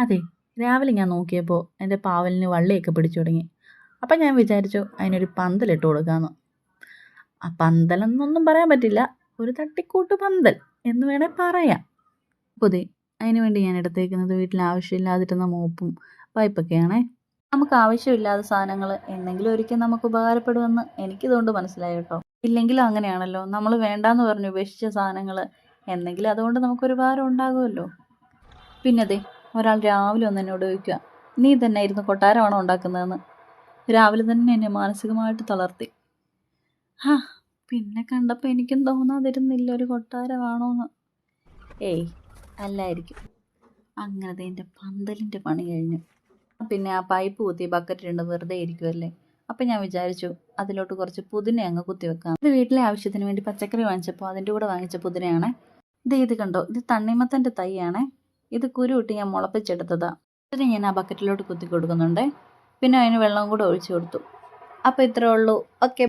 അതെ രാവിലെ ഞാൻ നോക്കിയപ്പോൾ എന്റെ പാവലിന് വള്ളിയൊക്കെ പിടിച്ചു തുടങ്ങി. അപ്പം ഞാൻ വിചാരിച്ചു അതിനൊരു പന്തലിട്ട് കൊടുക്കാമെന്ന് ആ പന്തലെന്നൊന്നും പറയാൻ പറ്റില്ല. ഒരു തട്ടിക്കൂട്ട് പന്തൽ എന്ന് വേണേൽ പറയാം. പുതി അതിന് വേണ്ടി ഞാൻ എടുത്തേക്കുന്നത് വീട്ടിൽ ആവശ്യമില്ലാതിരുന്ന മോപ്പും പൈപ്പൊക്കെയാണേ. നമുക്ക് ആവശ്യമില്ലാത്ത സാധനങ്ങൾ എന്തെങ്കിലും ഒരിക്കൽ നമുക്ക് ഉപകാരപ്പെടുമെന്ന് എനിക്കിതുകൊണ്ട് മനസ്സിലായി കേട്ടോ. ഇല്ലെങ്കിലും അങ്ങനെയാണല്ലോ. നമ്മൾ വേണ്ടാന്ന് പറഞ്ഞ് ഉപേക്ഷിച്ച സാധനങ്ങൾ എന്നെങ്കിലും അതുകൊണ്ട് നമുക്കൊരു ഉപകാരം ഉണ്ടാകുമല്ലോ. പിന്നെ അതെ ഒരാൾ രാവിലെ ഒന്ന് എന്നോട് ചോദിക്കുക നീ തന്നെ ഇരുന്ന് കൊട്ടാരമാണോ ഉണ്ടാക്കുന്നതെന്ന്? രാവിലെ തന്നെ എന്നെ മാനസികമായിട്ട് തളർത്തി. ആ പിന്നെ കണ്ടപ്പോൾ എനിക്കും തോന്നാതിരുന്നില്ല ഒരു കൊട്ടാരമാണോന്ന്. ഏയ് അല്ലായിരിക്കും. അങ്ങനെ എന്റെ പന്തലിന്റെ പണി കഴിഞ്ഞു. പിന്നെ ആ പൈപ്പ് കുത്തി ബക്കറ്റ് രണ്ട് വെറുതെ ഇരിക്കുമല്ലേ അപ്പം ഞാൻ വിചാരിച്ചു അതിലോട്ട് കുറച്ച് പുതിന അങ്ങ് കുത്തി വെക്കാം. ഇത് വീട്ടിലെ ആവശ്യത്തിന് വേണ്ടി പച്ചക്കറി വാങ്ങിച്ചപ്പോൾ അതിന്റെ കൂടെ വാങ്ങിച്ച പുതിനയാണേ. ഇത് ഇത് കണ്ടോ ഇത് തണ്ണിമത്തന്റെ തൈയാണേ. ഇത് കുരുവിട്ട് ഞാൻ മുളപ്പിച്ചെടുത്തതാ. ഇതിന് ഞാൻ ആ ബക്കറ്റിലോട്ട് കുത്തി കൊടുക്കുന്നുണ്ട്. പിന്നെ അതിന് വെള്ളം കൂടെ ഒഴിച്ചു കൊടുത്തു. അപ്പോൾ ഇത്രേ ഉള്ളൂ. ഓക്കെ